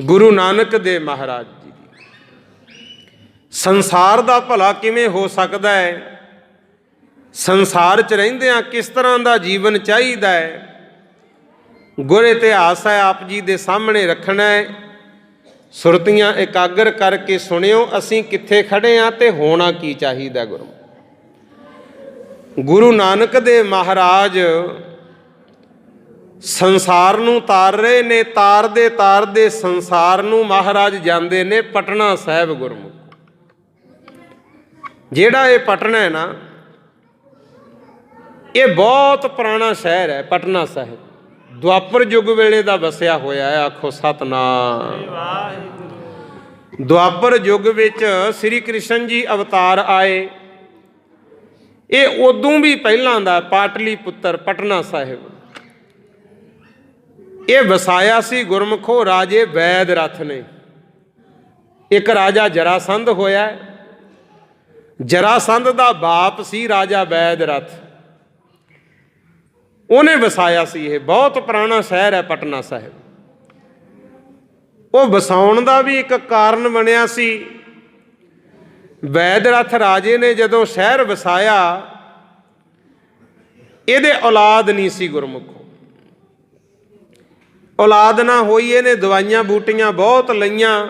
ਗੁਰੂ ਨਾਨਕ ਦੇ ਮਹਾਰਾਜ ਜੀ ਦੀ। ਸੰਸਾਰ ਦਾ ਭਲਾ ਕਿਵੇਂ ਹੋ ਸਕਦਾ ਹੈ? ਸੰਸਾਰ 'ਚ ਰਹਿੰਦਿਆਂ ਕਿਸ ਤਰ੍ਹਾਂ ਦਾ ਜੀਵਨ ਚਾਹੀਦਾ ਹੈ? ਗੁਰ ਇਤਿਹਾਸ ਹੈ, ਆਪ ਜੀ ਦੇ ਸਾਹਮਣੇ ਰੱਖਣਾ ਹੈ। ਸੁਰਤੀਆਂ ਇਕਾਗਰ ਕਰਕੇ ਸੁਣਿਓ, ਅਸੀਂ ਕਿੱਥੇ ਖੜੇ ਆ ਤੇ ਹੋਣਾ ਕੀ ਚਾਹੀਦਾ ਗੁਰੂ ਗੁਰੂ ਨਾਨਕ ਦੇ ਮਹਾਰਾਜ ਸੰਸਾਰ ਨੂੰ ਤਾਰ ਰਹੇ ਨੇ ਤਾਰਦੇ ਤਾਰਦੇ ਸੰਸਾਰ ਨੂੰ ਮਹਾਰਾਜ ਜਾਂਦੇ ਨੇ ਪਟਨਾ ਸਾਹਿਬ ਗੁਰਮੁਖ। ਜਿਹੜਾ ਇਹ ਪਟਨਾ ਹੈ ਨਾ, ਇਹ ਬਹੁਤ ਪੁਰਾਣਾ ਸ਼ਹਿਰ ਹੈ ਪਟਨਾ ਸਾਹਿਬ। ਦੁਆਪਰ ਯੁੱਗ ਵੇਲੇ ਦਾ ਵਸਿਆ ਹੋਇਆ ਹੈ, ਆਖੋ ਸਤਨਾਮ। ਦੁਆਪਰ ਯੁੱਗ ਵਿੱਚ ਸ੍ਰੀ ਕ੍ਰਿਸ਼ਨ ਜੀ ਅਵਤਾਰ ਆਏ। ਇਹ ਉਦੋਂ ਵੀ ਪਹਿਲਾਂ ਦਾ ਪਾਟਲੀ ਪੁੱਤਰ ਪਟਨਾ ਸਾਹਿਬ। ਇਹ ਵਸਾਇਆ ਸੀ ਗੁਰਮਖੋ ਰਾਜੇ ਵੈਦ ਰਥ ਨੇ। ਇੱਕ ਰਾਜਾ ਜਰਾਸੰਧ ਹੋਇਆ ਜਰਾਸੰਧ ਦਾ ਬਾਪ ਸੀ ਰਾਜਾ ਵੈਦ ਰਥ। ਉਹਨੇ ਵਸਾਇਆ ਸੀ ਇਹ। ਬਹੁਤ ਪੁਰਾਣਾ ਸ਼ਹਿਰ ਹੈ ਪਟਨਾ ਸਾਹਿਬ। ਉਹ ਵਸਾਉਣ ਦਾ ਵੀ ਇੱਕ ਕਾਰਨ ਬਣਿਆ ਸੀ। ਵੈਦ ਰਥ ਰਾਜੇ ਨੇ ਜਦੋਂ ਸ਼ਹਿਰ ਵਸਾਇਆ, ਇਹਦੇ ਔਲਾਦ ਨਹੀਂ ਸੀ ਗੁਰਮੁਖ। ਔਲਾਦ ਨਾ ਹੋਈ, ਇਹਨੇ ਦਵਾਈਆਂ ਬੂਟੀਆਂ ਬਹੁਤ ਲਈਆਂ।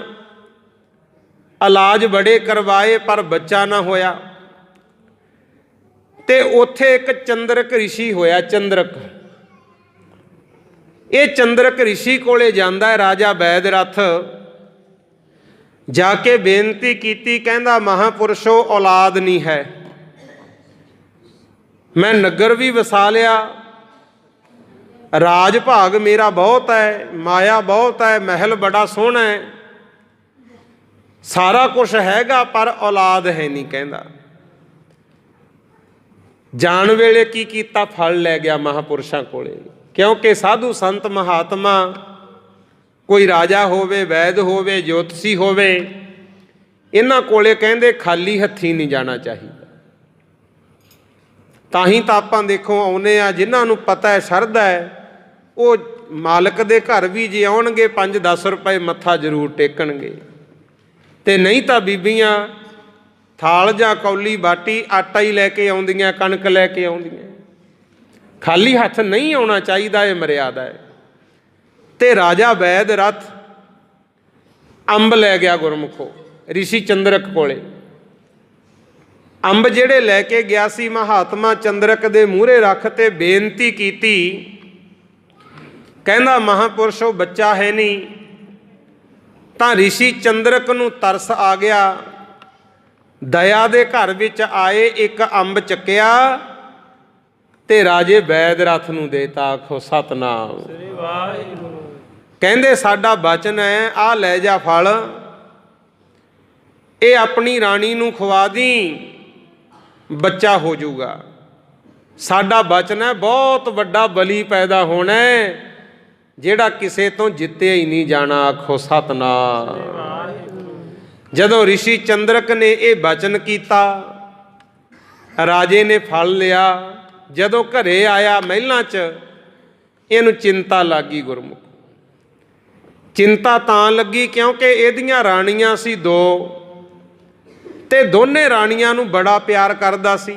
ਇਲਾਜ ਬੜੇ ਕਰਵਾਏ, ਪਰ ਬੱਚਾ ਨਾ ਹੋਇਆ। ਤੇ ਉੱਥੇ ਇੱਕ ਚੰਦਰਕ ਰਿਸ਼ੀ ਹੋਇਆ, ਚੰਦਰਕ। ਇਹ ਚੰਦਰਕ ਰਿਸ਼ੀ ਕੋਲੇ ਜਾਂਦਾ ਹੈ, ਰਾਜਾ ਬੈਦ ਰਥ ਜਾ ਕੇ ਬੇਨਤੀ ਕੀਤੀ, ਕਹਿੰਦਾ, ਮਹਾਪੁਰਸ਼ੋ, ਔਲਾਦ ਨਹੀਂ ਹੈ। ਮੈਂ ਨਗਰ ਵੀ ਵਸਾ ਲਿਆ ਰਾਜ ਭਾਗ ਮੇਰਾ ਬਹੁਤ ਹੈ, ਮਾਇਆ ਬਹੁਤ ਹੈ, ਮਹਿਲ ਬੜਾ ਸੋਹਣਾ ਹੈ। ਸਾਰਾ ਕੁਝ ਹੈਗਾ, ਪਰ ਔਲਾਦ ਹੈ ਨਹੀਂ ਕਹਿੰਦਾ। ਜਾਣ ਵੇਲੇ ਕੀ ਕੀਤਾ, ਫਲ ਲੈ ਗਿਆ ਮਹਾਪੁਰਸ਼ਾਂ ਕੋਲੇ। ਕਿਉਂਕਿ ਸਾਧੂ ਸੰਤ ਮਹਾਤਮਾ, ਕੋਈ ਰਾਜਾ ਹੋਵੇ, ਵੈਦ ਹੋਵੇ, ਜੋਤਸੀ ਹੋਵੇ, ਇਹਨਾਂ ਕੋਲੇ ਕਹਿੰਦੇ ਖਾਲੀ ਹੱਥੀ ਨਹੀਂ ਜਾਣਾ ਚਾਹੀਦਾ। ਤਾਂ ਹੀ ਤਾਂ ਆਪਾਂ ਦੇਖੋ ਆਉਨੇ ਆ ਜਿਨ੍ਹਾਂ ਨੂੰ ਪਤਾ ਹੈ, ਸ਼ਰਧਾ ਹੈ ਉਹ ਮਾਲਕ ਦੇ ਘਰ ਵੀ ਜੇ ਆਉਣਗੇ 5-10 ਰੁਪਏ ਮੱਥਾ ਜ਼ਰੂਰ ਟੇਕਣਗੇ। ਤੇ ਨਹੀਂ ਤਾਂ ਬੀਬੀਆਂ ਥਾਲ ਜਾਂ ਕੌਲੀ ਬਾਟੀ ਆਟਾ ਹੀ ਲੈ ਕੇ ਆਉਂਦੀਆਂ, ਕਣਕ ਲੈ ਕੇ ਆਉਂਦੀਆਂ। ਖਾਲੀ ਹੱਥ ਨਹੀਂ ਆਉਣਾ ਚਾਹੀਦਾ, ਇਹ ਮਰਿਆਦਾ ਹੈ। ਤੇ ਰਾਜਾ ਵੈਦ ਰਥ ਅੰਬ ਲੈ ਗਿਆ ਗੁਰਮੁਖੋ, ਰਿਸ਼ੀ ਚੰਦਰਕ ਕੋਲੇ। ਅੰਬ ਜਿਹੜੇ ਲੈ ਕੇ ਗਿਆ ਸੀ, ਮਹਾਤਮਾ ਚੰਦਰਕ ਦੇ ਮੂਹਰੇ ਰੱਖ ਤੇ ਬੇਨਤੀ ਕੀਤੀ ਕਹਿੰਦਾ ਮਹਾਪੁਰਸ਼ੋ ਬੱਚਾ ਹੈ ਨਹੀਂ। ਤਾਂ ਰਿਸ਼ੀ ਚੰਦਰਕ ਨੂੰ ਤਰਸ ਆ ਗਿਆ। ਦਇਆ ਦੇ ਘਰ ਵਿੱਚ ਆਏ ਇੱਕ ਅੰਬ ਚੱਕਿਆ ਤੇ ਰਾਜੇ ਬੈਦ ਰਥ ਨੂੰ ਦੇਤਾ ਆਖੋ ਸਤਨਾਮ। ਸ੍ਰੀ ਵਾਹਿਗੁਰੂ। ਕਹਿੰਦੇ ਸਾਡਾ ਬਚਨ ਹੈ ਆ ਲੈ ਜਾ ਫਲ। ਇਹ ਆਪਣੀ ਰਾਣੀ ਨੂੰ ਖਵਾ ਦੀ ਬੱਚਾ ਹੋ ਜਾਊਗਾ। ਸਾਡਾ ਬਚਨ ਹੈ ਬਹੁਤ ਵੱਡਾ ਬਲੀ ਪੈਦਾ ਹੋਣਾ ਹੈ। ਜਿਹੜਾ ਕਿਸੇ ਤੋਂ ਜਿੱਤਿਆ ਹੀ ਨਹੀਂ ਜਾਣਾ, ਆਖੋ ਸਤਨਾਮ। ਜਦੋਂ ਰਿਸ਼ੀ ਚੰਦਰਕ ਨੇ ਇਹ ਬਚਨ ਕੀਤਾ, ਰਾਜੇ ਨੇ ਫਲ ਲਿਆ, ਜਦੋਂ ਘਰੇ ਆਇਆ ਮਹਿਲਾਂ 'ਚ, ਇਹਨੂੰ ਚਿੰਤਾ ਲੱਗੀ ਗੁਰਮੁਖ। ਚਿੰਤਾ ਤਾਂ ਲੱਗੀ ਕਿਉਂਕਿ ਇਹਦੀਆਂ ਰਾਣੀਆਂ ਸੀ ਦੋ, ਤੇ ਦੋਨੇ ਰਾਣੀਆਂ ਨੂੰ ਬੜਾ ਪਿਆਰ ਕਰਦਾ ਸੀ।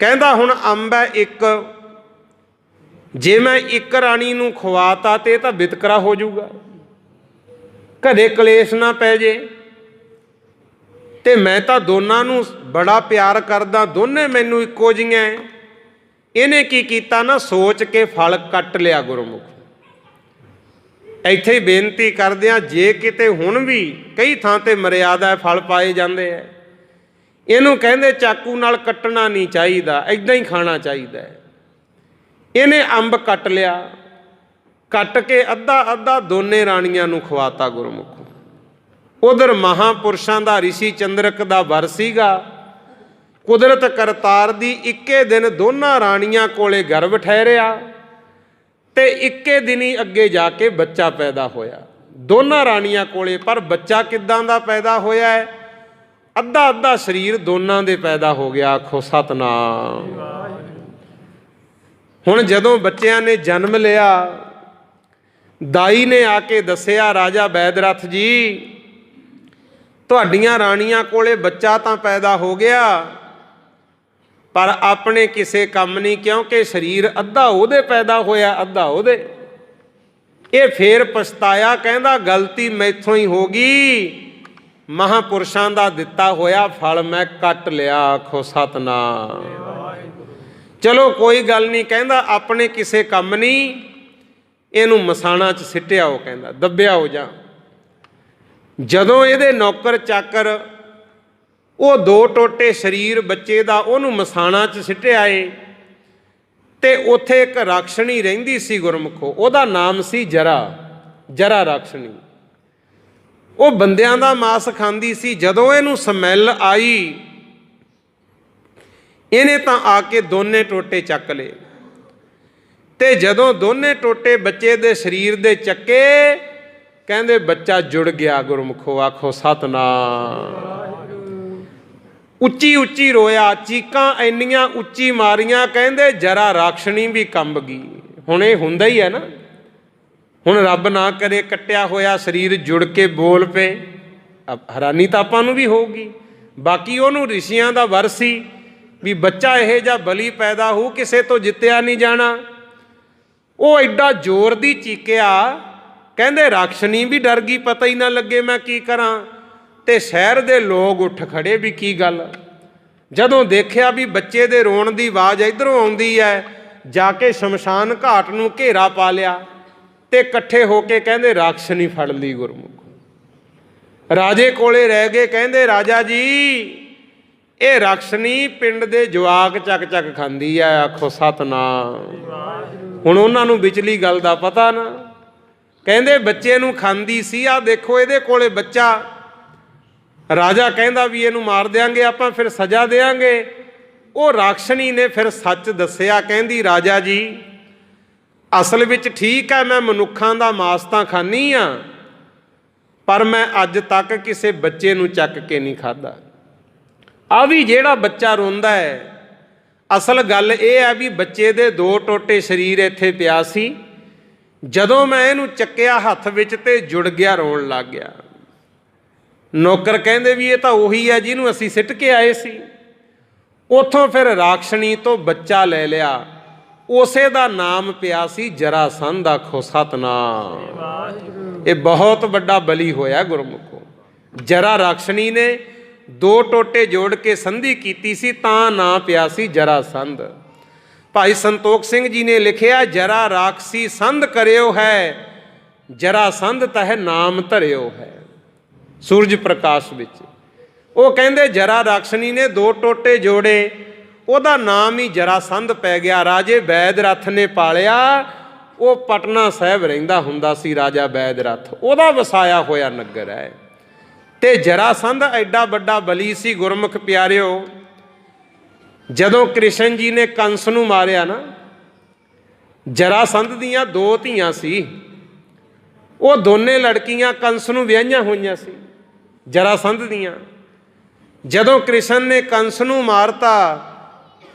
ਕਹਿੰਦਾ, ਹੁਣ ਅੰਬ ਹੈ ਇੱਕ ਜੇ ਮੈਂ ਇੱਕ ਰਾਣੀ ਨੂੰ ਖਵਾਤਾ ਤੇ ਇਹ ਤਾਂ ਵਿਤਕਰਾ ਹੋ ਜਾਊਗਾ। ਘਰੇ ਕਲੇਸ਼ ਨਾ ਪੈ ਜੇ। ਤੇ ਮੈਂ ਤਾਂ ਦੋਨਾਂ ਨੂੰ ਬੜਾ ਪਿਆਰ ਕਰਦਾ ਦੋਨੇ ਮੈਨੂੰ ਇੱਕੋ ਜੀਆਂ ਇਹਨੇ ਕੀ ਕੀਤਾ ਨਾ ਸੋਚ ਕੇ ਫਲ ਕੱਟ ਲਿਆ ਗੁਰਮੁਖ। ਇੱਥੇ ਹੀ ਬੇਨਤੀ ਕਰਦਿਆਂ ਜੇ ਕਿਤੇ ਹੁਣ ਵੀ ਕਈ ਥਾਂ ਤੇ ਮਰਿਆਦਾ ਹੈ, ਫਲ ਪਾਏ ਜਾਂਦੇ ਐ। ਇਹਨੂੰ ਕਹਿੰਦੇ ਚਾਕੂ ਨਾਲ ਕੱਟਣਾ ਨਹੀਂ ਚਾਹੀਦਾ ਐਦਾਂ ਹੀ ਖਾਣਾ ਚਾਹੀਦਾ ਹੈ ਇਹਨੇ ਅੰਬ ਕੱਟ ਲਿਆ, ਕੱਟ ਕੇ ਅੱਧਾ ਅੱਧਾ ਦੋਨੇ ਰਾਣੀਆਂ ਨੂੰ ਖਵਾਤਾ ਗੁਰਮੁਖ। ਉਧਰ ਮਹਾਪੁਰਸ਼ਾਂ ਦਾ ਰਿਸ਼ੀ ਚੰਦਰਕ ਦਾ ਵਰ ਸੀਗਾ। ਕੁਦਰਤ ਕਰਤਾਰ ਦੀ ਇੱਕੇ ਦਿਨ ਦੋਨਾਂ ਰਾਣੀਆਂ ਕੋਲੇ ਗਰਭ ਠਹਿਰਿਆ ਤੇ ਇੱਕੇ ਦਿਨ ਹੀ ਅੱਗੇ ਜਾ ਕੇ ਬੱਚਾ ਪੈਦਾ ਹੋਇਆ। ਦੋਨਾਂ ਰਾਣੀਆਂ ਕੋਲੇ, ਪਰ ਬੱਚਾ ਕਿੱਦਾਂ ਦਾ ਪੈਦਾ ਹੋਇਆ ਹੈ? ਅੱਧਾ ਅੱਧਾ ਸਰੀਰ ਦੋਨਾਂ ਦੇ ਪੈਦਾ ਹੋ ਗਿਆ, ਆਖੋ ਸਤਨਾਮ। ਹੁਣ ਜਦੋਂ ਬੱਚਿਆਂ ਨੇ ਜਨਮ ਲਿਆ, ਦਾਈ ਨੇ ਆ ਕੇ ਦੱਸਿਆ, ਰਾਜਾ ਬੈਦਰਥ ਜੀ, ਤੁਹਾਡੀਆਂ ਰਾਣੀਆਂ ਕੋਲੇ ਬੱਚਾ ਤਾਂ ਪੈਦਾ ਹੋ ਗਿਆ, ਪਰ ਆਪਣੇ ਕਿਸੇ ਕੰਮ ਨਹੀਂ, ਕਿਉਂਕਿ ਸਰੀਰ ਅੱਧਾ ਉਹਦੇ ਪੈਦਾ ਹੋਇਆ, ਅੱਧਾ ਉਹਦੇ। ਇਹ ਫੇਰ ਪਛਤਾਇਆ, ਕਹਿੰਦਾ, ਗਲਤੀ ਮੈਥੋਂ ਹੀ ਹੋ ਗਈ। ਮਹਾਪੁਰਸ਼ਾਂ ਦਾ ਦਿੱਤਾ ਹੋਇਆ ਫਲ ਮੈਂ ਕੱਟ ਲਿਆ, ਆਖੋ ਸਤਨਾਮ। ਚਲੋ ਕੋਈ ਗੱਲ ਨਹੀਂ, ਕਹਿੰਦਾ ਆਪਣੇ ਕਿਸੇ ਕੰਮ ਨਹੀਂ, ਇਹਨੂੰ ਮਸਾਣਾ 'ਚ ਸਿੱਟਿਆ ਉਹ ਕਹਿੰਦਾ, ਦੱਬਿਆ ਹੋ ਜਾ। ਜਦੋਂ ਇਹਦੇ ਨੌਕਰ ਚਾਕਰ, ਉਹ ਦੋ ਟੋਟੇ ਸਰੀਰ ਬੱਚੇ ਦਾ ਉਹਨੂੰ ਮਸਾਣਾ 'ਚ ਸਿੱਟਿਆ ਏ, ਤੇ ਉੱਥੇ ਇੱਕ ਰਾਖਸ਼ਣੀ ਰਹਿੰਦੀ ਸੀ ਗੁਰਮੁਖੋ, ਉਹਦਾ ਨਾਮ ਸੀ ਜਰਾ ਜਰਾ ਰਾਖਸ਼ਣੀ। ਉਹ ਬੰਦਿਆਂ ਦਾ ਮਾਸ ਖਾਂਦੀ ਸੀ, ਜਦੋਂ ਇਹਨੂੰ ਸਮੈਲ ਆਈ ਇਹਨੇ ਤਾਂ ਆ ਕੇ ਦੋਨੇ ਟੋਟੇ ਚੱਕ ਲਏ। ਤੇ ਜਦੋਂ ਦੋਨੇ ਟੋਟੇ ਬੱਚੇ ਦੇ ਸਰੀਰ ਦੇ ਚੱਕੇ, ਕਹਿੰਦੇ ਬੱਚਾ ਜੁੜ ਗਿਆ ਗੁਰਮੁਖੋ, ਆਖੋ ਸਤਨਾਮ। ਉੱਚੀ ਉੱਚੀ ਰੋਇਆ, ਚੀਕਾਂ ਇੰਨੀਆਂ ਉੱਚੀ ਮਾਰੀਆਂ, ਕਹਿੰਦੇ ਜਰਾ ਰਾਖਸ਼ਣੀ ਵੀ ਕੰਬ ਗਈ। ਹੁਣ ਇਹ ਹੁੰਦਾ ਹੀ ਹੈ ਨਾ। ਹੁਣ ਰੱਬ ਨਾ ਕਰੇ ਕੱਟਿਆ ਹੋਇਆ ਸਰੀਰ ਜੁੜ ਕੇ ਬੋਲ ਪਏ। ਹੈਰਾਨੀ ਤਾਂ ਆਪਾਂ ਨੂੰ ਵੀ ਹੋਊਗੀ। ਬਾਕੀ ਉਹਨੂੰ ਰਿਸ਼ੀਆਂ ਦਾ ਵਰ ਸੀ। ਵੀ ਬੱਚਾ ਇਹ ਜਾਂ ਬਲੀ ਪੈਦਾ ਹੋ, ਕਿਸੇ ਤੋਂ ਜਿੱਤਿਆ ਨਹੀਂ ਜਾਣਾ। ਉਹ ਐਡਾ ਜ਼ੋਰ ਦੀ ਚੀਕਿਆ, ਕਹਿੰਦੇ ਰਾਖਸ਼ਣੀ ਵੀ ਡਰ ਗਈ, ਪਤਾ ਹੀ ਨਾ ਲੱਗੇ ਮੈਂ ਕੀ ਕਰਾਂ। ਤੇ ਸ਼ਹਿਰ ਦੇ ਲੋਕ ਉੱਠ ਖੜੇ ਵੀ ਕੀ ਗੱਲ? ਜਦੋਂ ਦੇਖਿਆ ਵੀ ਬੱਚੇ ਦੇ ਰੋਣ ਦੀ ਆਵਾਜ਼ ਇਧਰੋਂ ਆਉਂਦੀ ਹੈ ਜਾ ਕੇ ਸ਼ਮਸ਼ਾਨ ਘਾਟ ਨੂੰ ਘੇਰਾ ਪਾ ਲਿਆ ਤੇ ਇਕੱਠੇ ਹੋ ਕੇ ਕਹਿੰਦੇ ਰਾਖਸ਼ਣੀ ਫੜ ਲਈ ਗੁਰਮੁਖ ਰਾਜੇ ਕੋਲੇ ਰਹਿ ਗਏ, ਕਹਿੰਦੇ, ਰਾਜਾ ਜੀ ਇਹ ਰਾਖਸ਼ਣੀ ਪਿੰਡ ਦੇ ਜਵਾਕ ਚੱਕ ਚੱਕ ਖਾਂਦੀ ਆ, ਆਖੋ ਸਤਨਾਮ। ਹੁਣ ਉਹਨਾਂ ਨੂੰ ਵਿਚਲੀ ਗੱਲ ਦਾ ਪਤਾ ਨਾ। ਕਹਿੰਦੇ ਬੱਚੇ ਨੂੰ ਖਾਂਦੀ ਸੀ ਆ ਦੇਖੋ ਇਹਦੇ ਕੋਲੇ ਬੱਚਾ। ਰਾਜਾ ਕਹਿੰਦਾ ਵੀ ਇਹਨੂੰ ਮਾਰ ਦਿਆਂਗੇ, ਆਪਾਂ ਫਿਰ ਸਜ਼ਾ ਦੇਾਂਗੇ ਉਹ ਰਾਖਸ਼ਣੀ ਨੇ ਫਿਰ ਸੱਚ ਦੱਸਿਆ, ਕਹਿੰਦੀ, ਰਾਜਾ ਜੀ, ਅਸਲ ਵਿੱਚ ਠੀਕ ਹੈ ਮੈਂ ਮਨੁੱਖਾਂ ਦਾ ਮਾਸ ਤਾਂ ਖਾਨੀ ਆ, ਪਰ ਮੈਂ ਅੱਜ ਤੱਕ ਕਿਸੇ ਬੱਚੇ ਨੂੰ ਚੱਕ ਕੇ ਨਹੀਂ ਖਾਦਾ ਆ ਵੀ ਜਿਹੜਾ ਬੱਚਾ ਰੋਂਦਾ ਹੈ, ਅਸਲ ਗੱਲ ਇਹ ਹੈ ਵੀ ਬੱਚੇ ਦੇ ਦੋ ਟੋਟੇ ਸਰੀਰ ਇੱਥੇ ਪਿਆ ਸੀ। ਜਦੋਂ ਮੈਂ ਇਹਨੂੰ ਚੱਕਿਆ ਹੱਥ ਵਿੱਚ ਤੇ ਜੁੜ ਗਿਆ, ਰੋਣ ਲੱਗ ਗਿਆ। ਨੌਕਰ ਕਹਿੰਦੇ ਵੀ ਇਹ ਤਾਂ ਉਹੀ ਹੈ ਜਿਹਨੂੰ ਅਸੀਂ ਸਿੱਟ ਕੇ ਆਏ ਸੀ। ਉਥੋਂ ਫਿਰ ਰਾਖਸ਼ਣੀ ਤੋਂ ਬੱਚਾ ਲੈ ਲਿਆ। ਉਸੇ ਦਾ ਨਾਮ ਪਿਆ ਸੀ ਜਰਾਸੰਧ ਆਖੋ ਸਤਨਾਮ। ਇਹ ਬਹੁਤ ਵੱਡਾ ਬਲੀ ਹੋਇਆ ਗੁਰਮੁਖੋ। ਜਰਾ ਰਾਖਸ਼ਣੀ ਨੇ ਦੋ ਟੋਟੇ ਜੋੜ ਕੇ ਸੰਧੀ ਕੀਤੀ ਸੀ ਤਾਂ ਨਾਂ ਪਿਆ ਸੀ ਜਰਾਸੰਧ ਭਾਈ ਸੰਤੋਖ ਸਿੰਘ ਜੀ ਨੇ ਲਿਖਿਆ, ਜਰਾ ਰਾਖਸੀ ਸੰਧ ਕਰਿਓ ਹੈ ਜਰਾਸੰਧ ਤਹ ਨਾਮ ਧਰਿਓ ਹੈ। ਸੂਰਜ ਪ੍ਰਕਾਸ਼ ਵਿੱਚ। ਉਹ ਕਹਿੰਦੇ, ਜਰਾ ਰਾਖਸ਼ਣੀ ਨੇ ਦੋ ਟੋਟੇ ਜੋੜੇ, ਉਹਦਾ ਨਾਮ ਹੀ ਜਰਾਸੰਧ ਪੈ ਗਿਆ। ਰਾਜੇ ਬੈਦਰਥ ਨੇ ਪਾਲਿਆ, ਉਹ ਪਟਨਾ ਸਾਹਿਬ ਰਹਿੰਦਾ ਹੁੰਦਾ ਸੀ ਰਾਜਾ ਬੈਦਰਥ ਉਹਦਾ ਵਸਾਇਆ ਹੋਇਆ ਨਗਰ ਹੈ। ਤੇ ਜਰਾਸੰਧ ਐਡਾ ਵੱਡਾ ਬਲੀ ਸੀ ਗੁਰਮੁਖ ਪਿਆਰਿਓ, ਜਦੋਂ ਕ੍ਰਿਸ਼ਨ ਜੀ ਨੇ ਕੰਸ ਨੂੰ ਮਾਰਿਆ ਨਾ ਜਰਾਸੰਧ ਦੀਆਂ ਦੋ ਧੀਆਂ ਸੀ, ਉਹ ਦੋਨੇ ਲੜਕੀਆਂ ਕੰਸ ਨੂੰ ਵਿਆਹੀਆਂ ਹੋਈਆਂ ਸੀ ਜਰਾਸੰਧ ਦੀਆਂ। ਜਦੋਂ ਕ੍ਰਿਸ਼ਨ ਨੇ ਕੰਸ ਨੂੰ ਮਾਰਤਾ,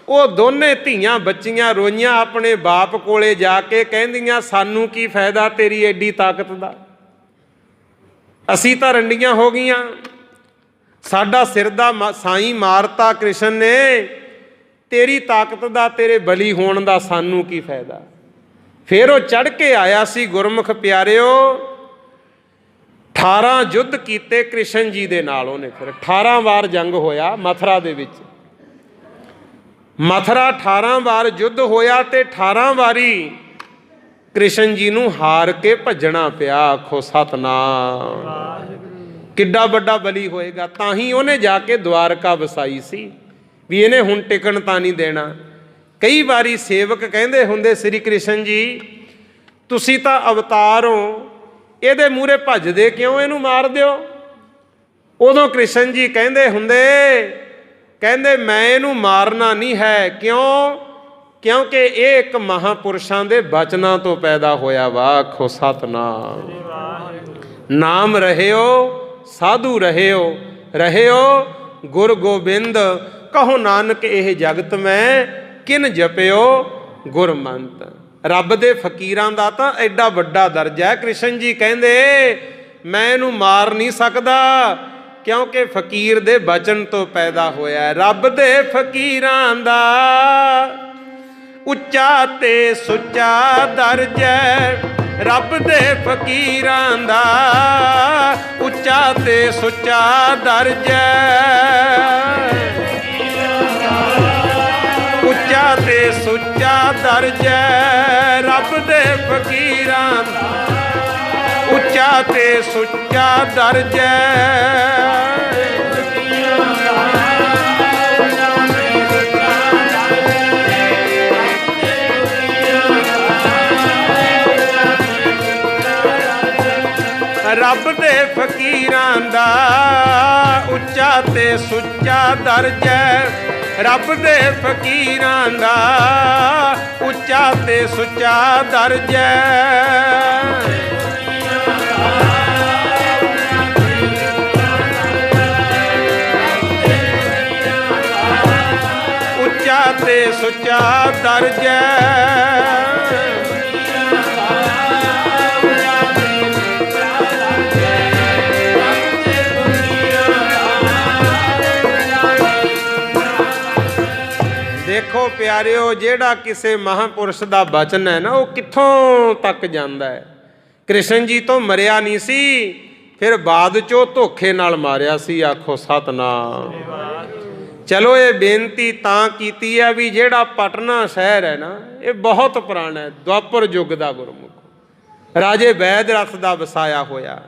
ਉਹ ਦੋਨੇ ਧੀਆਂ ਬੱਚੀਆਂ ਰੋਈਆਂ ਆਪਣੇ ਬਾਪ ਕੋਲੇ ਜਾ ਕੇ ਕਹਿੰਦੀਆਂ, ਸਾਨੂੰ ਕੀ ਫਾਇਦਾ ਤੇਰੀ ਐਡੀ ਤਾਕਤ ਦਾ? ਅਸੀਂ ਤਾਂ ਰੰਡੀਆਂ ਹੋ ਗਈਆਂ। ਸਾਡਾ ਸਿਰ ਦਾ ਮਾ- ਸਾਈਂ ਮਾਰਤਾ ਕ੍ਰਿਸ਼ਨ ਨੇ। ਤੇਰੀ ਤਾਕਤ ਦਾ, ਤੇਰੇ ਬਲੀ ਹੋਣ ਦਾ ਸਾਨੂੰ ਕੀ ਫਾਇਦਾ? ਫਿਰ ਉਹ ਚੜ ਕੇ ਆਇਆ ਸੀ, ਗੁਰਮੁਖ ਪਿਆਰਿਓ। 18 ਯੁੱਧ ਕੀਤੇ ਕ੍ਰਿਸ਼ਨ ਜੀ ਦੇ ਨਾਲ ਉਹਨੇ ਫਿਰ। 18 ਵਾਰ ਜੰਗ ਹੋਇਆ ਮਥਰਾ ਦੇ ਵਿੱਚ। ਮਥਰਾ 18 ਵਾਰ ਯੁੱਧ ਹੋਇਆ ਤੇ 18 ਵਾਰੀ ਕ੍ਰਿਸ਼ਨ ਜੀ ਨੂੰ ਹਾਰ ਕੇ ਭੱਜਣਾ ਪਿਆ, ਆਖੋ ਸਤਨਾਮ। ਕਿੱਡਾ ਵੱਡਾ ਬਲੀ ਹੋਏਗਾ, ਤਾਂ ਹੀ ਉਹਨੇ ਜਾ ਕੇ ਦਵਾਰਕਾ ਵਸਾਈ ਸੀ। ਵੀ ਇਹਨੇ ਹੁਣ ਟਿਕਣ ਤਾਂ ਨਹੀਂ ਦੇਣਾ। ਕਈ ਵਾਰੀ ਸੇਵਕ ਕਹਿੰਦੇ ਹੁੰਦੇ, ਸ੍ਰੀ ਕ੍ਰਿਸ਼ਨ ਜੀ, ਤੁਸੀਂ ਤਾਂ ਅਵਤਾਰ ਹੋ, ਇਹਦੇ ਮੂਹਰੇ ਭੱਜਦੇ ਕਿਉਂ ਇਹਨੂੰ ਮਾਰ ਦਿਓ? ਉਦੋਂ ਕ੍ਰਿਸ਼ਨ ਜੀ ਕਹਿੰਦੇ ਹੁੰਦੇ, ਕਹਿੰਦੇ ਮੈਂ ਇਹਨੂੰ ਮਾਰਨਾ ਨਹੀਂ ਹੈ, ਕਿਉਂ? ਕਿਉਂਕਿ ਇਹ ਇੱਕ ਮਹਾਪੁਰਸ਼ਾਂ ਦੇ ਬਚਨਾਂ ਤੋਂ ਪੈਦਾ ਹੋਇਆ ਵਾ ਆਖੋ ਸਤਨਾਮ। ਨਾਮ ਰਹਿਓ, ਸਾਧੂ ਰਹਿਓ ਰਹਿਓ, ਗੁਰ ਗੋਬਿੰਦ, ਕਹੋ ਨਾਨਕ ਇਹ ਜਗਤ ਮੈਂ, ਕਿਨ ਜਪਿਓ ਗੁਰਮੰਤ। ਰੱਬ ਦੇ ਫਕੀਰਾਂ ਦਾ ਤਾਂ ਐਡਾ ਵੱਡਾ ਦਰਜਾ ਹੈ। ਕ੍ਰਿਸ਼ਨ ਜੀ ਕਹਿੰਦੇ, ਮੈਂ ਇਹਨੂੰ ਮਾਰ ਨਹੀਂ ਸਕਦਾ, ਕਿਉਂਕਿ ਫਕੀਰ ਦੇ ਬਚਨ ਤੋਂ ਪੈਦਾ ਹੋਇਆ ਰੱਬ ਦੇ ਫਕੀਰਾਂ ਦਾ ਉੱਚਾ ਤੇ ਸੁੱਚਾ ਦਰਜ ਹੈ। ਰੱਬ ਦੇ ਫਕੀਰਾਂ ਦਾ ਉੱਚਾ ਤੇ ਸੁੱਚਾ ਦਰਜ ਹੈ। ਉੱਚਾ ਤੇ ਸੁੱਚਾ ਦਰਜਾ ਹੈ। ਰੱਬ ਦੇ ਫਕੀਰਾਂ ਦਾ ਉੱਚਾ ਤੇ ਸੁੱਚਾ ਦਰਜ ਹੈ। ਰੱਬ ਦੇ ਫਕੀਰਾਂ ਦਾ ਉੱਚਾ ਤੇ ਸੁੱਚਾ ਦਰਜ ਹੈ। ਰੱਬ ਦੇ ਫਕੀਰਾਂ ਦਾ ਉੱਚਾ ਤੇ ਸੁੱਚਾ ਦਰਜ ਹੈ। ਉੱਚਾ ਤੇ ਸੁੱਚਾ ਦਰਜ ਹੈ। ਦੇਖੋ ਪਿਆਰਿਓ, ਜਿਹੜਾ ਕਿਸੇ ਮਹਾਪੁਰਸ਼ ਦਾ ਬਚਨ ਹੈ ਨਾ, ਉਹ ਕਿੱਥੋਂ ਤੱਕ ਜਾਂਦਾ ਹੈ? ਕ੍ਰਿਸ਼ਨ ਜੀ ਤੋਂ ਮਰਿਆ ਨਹੀਂ ਸੀ, ਫਿਰ ਬਾਅਦ ਚੋਂ ਧੋਖੇ ਨਾਲ ਮਾਰਿਆ ਸੀ, ਆਖੋ ਸਤਨਾਮ। ਚਲੋ ਇਹ ਬੇਨਤੀ ਤਾਂ ਕੀਤੀ ਹੈ ਵੀ ਜਿਹੜਾ ਪਟਨਾ ਸ਼ਹਿਰ ਹੈ ਨਾ, ਇਹ ਬਹੁਤ ਪੁਰਾਣਾ ਹੈ, ਦੁਆਪਰ ਯੁੱਗ ਦਾ ਗੁਰਮੁਖ। ਰਾਜੇ ਵੈਦ ਰਥ ਦਾ ਵਸਾਇਆ ਹੋਇਆ।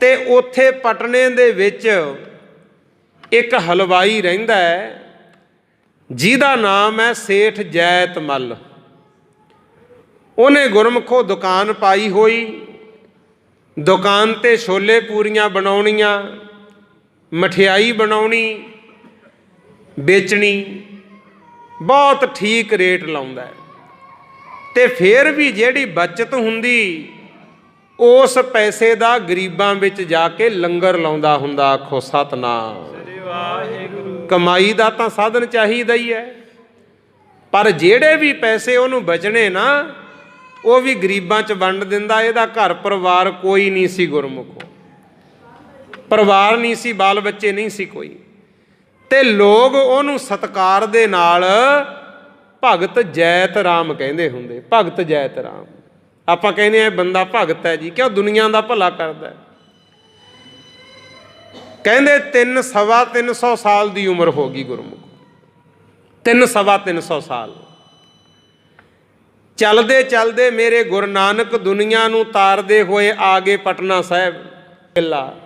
ਤੇ ਉੱਥੇ ਪਟਨੇ ਦੇ ਵਿੱਚ ਇੱਕ ਹਲਵਾਈ ਰਹਿੰਦਾ ਹੈ ਜਿਹਦਾ ਨਾਮ ਹੈ ਸੇਠ ਜੈਤ ਮੱਲ। ਉਹਨੇ ਗੁਰਮਖੋ ਦੁਕਾਨ ਪਾਈ ਹੋਈ। ਦੁਕਾਨ ਤੇ ਛੋਲੇ ਪੂਰੀਆਂ ਬਣਾਉਣੀਆਂ, ਮਠਿਆਈ ਬਣਾਉਣੀ, ਵੇਚਣੀ, ਬਹੁਤ ਠੀਕ ਰੇਟ ਲਾਉਂਦਾ ਹੈ। ਤੇ ਫਿਰ ਵੀ ਜਿਹੜੀ ਬਚਤ ਹੁੰਦੀ, ਉਸ ਪੈਸੇ ਦਾ ਗਰੀਬਾਂ ਵਿੱਚ ਜਾ ਕੇ ਲੰਗਰ ਲਾਉਂਦਾ ਹੁੰਦਾ, ਆਖੋ ਸਤਨਾਮ। ਕਮਾਈ ਦਾ ਤਾਂ ਸਾਧਨ ਚਾਹੀਦਾ ਹੀ ਹੈ। ਪਰ ਜਿਹੜੇ ਵੀ ਪੈਸੇ ਉਹਨੂੰ ਬਚਣੇ ਨਾ, ਉਹ ਵੀ ਗਰੀਬਾਂ 'ਚ ਵੰਡ ਦਿੰਦਾ, ਇਹਦਾ ਘਰ ਪਰਿਵਾਰ ਕੋਈ ਨਹੀਂ ਸੀ ਗੁਰਮੁਖੋ। ਪਰਿਵਾਰ ਨਹੀਂ ਸੀ, ਬਾਲ ਬੱਚੇ ਨਹੀਂ ਸੀ ਕੋਈ। ਤੇ ਲੋਕ ਉਹਨੂੰ ਸਤਕਾਰ ਦੇ ਨਾਲ ਭਗਤ ਜੈਤ ਰਾਮ ਕਹਿੰਦੇ ਹੁੰਦੇ, ਭਗਤ ਜੈਤ ਰਾਮ। ਆਪਾਂ ਕਹਿੰਦੇ ਆ, ਇਹ ਬੰਦਾ ਭਗਤ ਹੈ ਜੀ, ਕਿਉਂ ਦੁਨੀਆ ਦਾ ਭਲਾ ਕਰਦਾ ਹੈ? ਕਹਿੰਦੇ 3 ਸਵਾ 300 ਸਾਲ ਦੀ ਉਮਰ ਹੋ ਗਈ ਗੁਰਮੁਖ। 3 ਸਵਾ 300 ਸਾਲ। ਚਲਦੇ ਚਲਦੇ ਮੇਰੇ ਗੁਰੂ ਨਾਨਕ ਦੁਨੀਆ ਨੂੰ ਤਾਰਦੇ ਹੋਏ ਆ ਗਏ ਪਟਨਾ ਸਾਹਿਬ, ਕਿਲਾ।